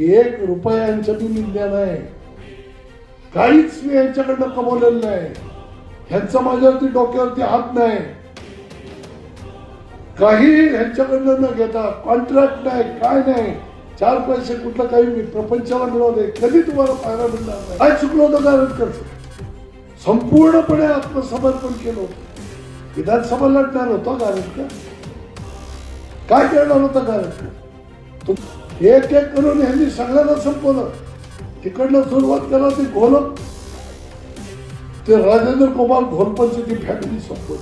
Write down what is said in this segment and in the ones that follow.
एक रुपयांच्या बी निंद्या नाही. काहीच मी यांच्याकडनं कमवलेलं नाही. ह्यांचा माझ्यावरती डोक्यावरती हात नाही. काही ह्यांच्याकडनं न घेता कॉन्ट्रॅक्ट नाही काय नाही. चार पैसे कुठलं काही मी प्रपंचाला मिळवले कधी तुम्हाला पाहायला मिळणार नाही. काय चुकलं होतं गारटकरचं संपूर्णपणे आत्मसमर्पण केलं होतं. विधानसभा लढणार होतं गारटकर काय करणार होतं गारटकर तुम- एक एक करून ह्यांनी सगळ्यांना संपवलं. तिकडनं सुरुवात करा ते घोलक ते राजेंद्र कुमार घोलपंची ती फॅमिली संपवली.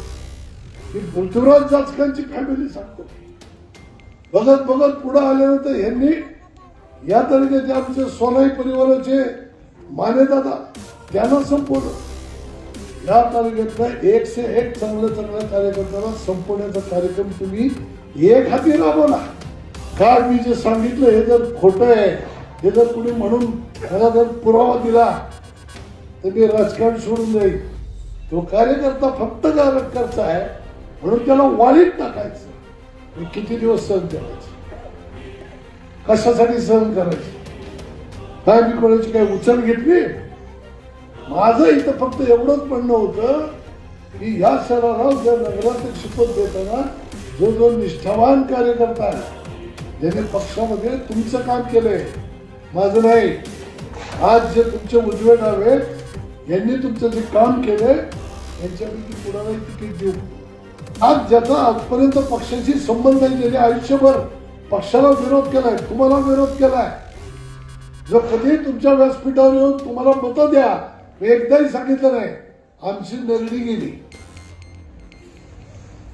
ही पृथ्वीराज जाचकांची फॅमिली सांगतो बघत बघत पुढे आल्यानंतर यांनी या तऱ्हेचे आमचे सोनाई परिवाराचे मानेदादा त्यांना संपवलं. या तालुक्यातल्या एकशे एक चांगल्या चांगल्या कार्यकर्त्याला संपवण्याचा कार्यक्रम तुम्ही एक हाती राबवला. काय मी जे सांगितलं हे जर खोटं आहे हे जर कुणी म्हणून त्याला जर पुरावा दिला तर मी राजकारण सोडून जाईल तो कार्यकर्ता फक्त कार्यकर्ता आहे म्हणून त्याला वालीत टाकायचं. किती दिवस सहन करायचं? कशासाठी सहन करायचं? काय मी कोणाची काही उचल घेतली? माझं इथं फक्त एवढंच म्हणणं होतं की या शहराला ज्या नगराध्यक्ष शिकवत देताना जो जो निष्ठावान कार्यकर्ता आहे ज्यांनी पक्षामध्ये तुमचं काम केलंय माझं नाही. आज जे तुमचे उजवे डावे यांनी तुमचं जे काम केलंय यांच्यापैकी कुणालाही तिकीट देऊ आज ज्याचा आजपर्यंत पक्षाशी संबंध आहे ज्याने आयुष्यभर पक्षाला विरोध केलाय तुम्हाला विरोध केलाय. जर कधी तुमच्या व्यासपीठावर येऊन तुम्हाला मतं द्या मी एकदाही सांगितलं नाही. आमची नरडी गेली.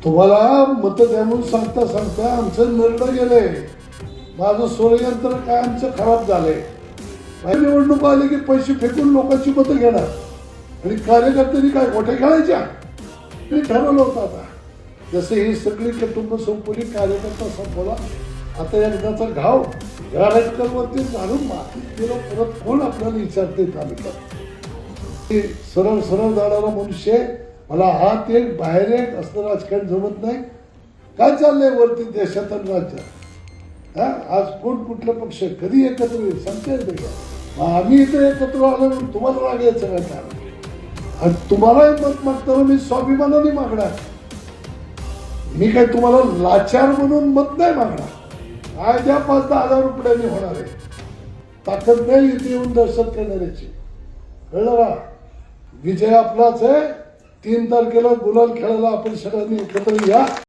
तुम्हाला मतं द्या म्हणून सांगता सांगता आमचं निर्णय गेलंय माझं सूर्ययंत्र काय आमचं खराब झालंय निवडणूक आली की पैसे फेकून लोकांची मतं घेणार. आणि कार्यकर्त्यांनी काय गोठे खेळायच्या? ते ठरवलं होतं आता. जसे ही सगळी कुटुंब संपवली कार्यकर्ता संपवला आता एकदाचा घाव घराटकरवरती घालून मातीत गेलो परत कोण आपल्याला विचारते? तालुका ते सरळ सरळ जाणारा मनुष्य आहे. मला हा एक बाहेर एक असं राजकारण जमत नाही. काय चाललंय वरती देशात आणि राज्यात हा? आज कोण कुठलं पक्ष? कधी एकत्र येईल? सांगता येते का मग आम्ही इथे एकत्र आलो म्हणून तुम्हाला राग यायचं काय कारण? आणि तुम्हालाही मत मागताना मी स्वाभिमानाने मागणार. मी काय तुम्हाला लाचार म्हणून मत नाही मागणार. काय द्या पाच दहा हजार रुपयांनी होणार आहे. ताकद नाही इथे येऊन दर्शन करणाऱ्याची. कळलं का? विजय आपलाच आहे. तीन तारखेला गुलाल खेळायला आपण सगळ्यांनी एकत्र या.